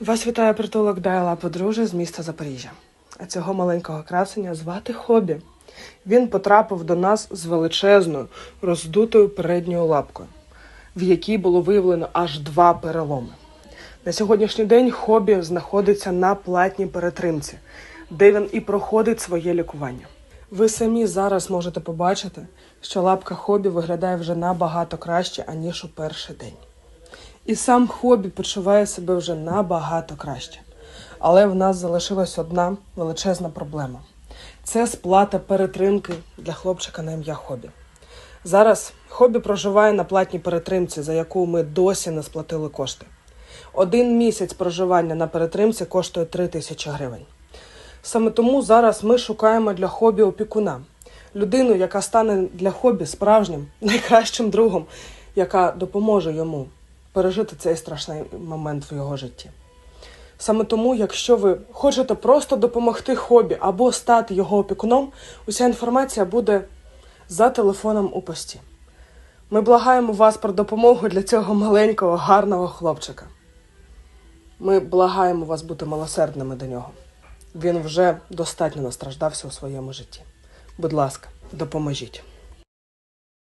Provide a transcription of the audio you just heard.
Вас вітає притулок Дайла подружжя з міста Запоріжжя. А цього маленького красення звати Хобі. Він потрапив до нас з величезною, роздутою передньою лапкою, в якій було виявлено аж два переломи. На сьогоднішній день Хобі знаходиться на платній перетримці, де він і проходить своє лікування. Ви самі зараз можете побачити, що лапка Хобі виглядає вже набагато краще, аніж у перший день. І сам хобі почуває себе вже набагато краще. Але в нас залишилась одна величезна проблема: це сплата перетримки для хлопчика на ім'я Хобі. Зараз хобі проживає на платній перетримці, за яку ми досі не сплатили кошти. Один місяць проживання на перетримці коштує 3 тисячі гривень. Саме тому зараз ми шукаємо для хобі опікуна, людину, яка стане для хобі справжнім найкращим другом, яка допоможе йому пережити цей страшний момент в його житті. Саме тому, якщо ви хочете просто допомогти хобі або стати його опікуном, уся інформація буде за телефоном у пості. Ми благаємо вас про допомогу для цього маленького, гарного хлопчика. Ми благаємо вас бути милосердними до нього. Він вже достатньо настраждався у своєму житті. Будь ласка, допоможіть.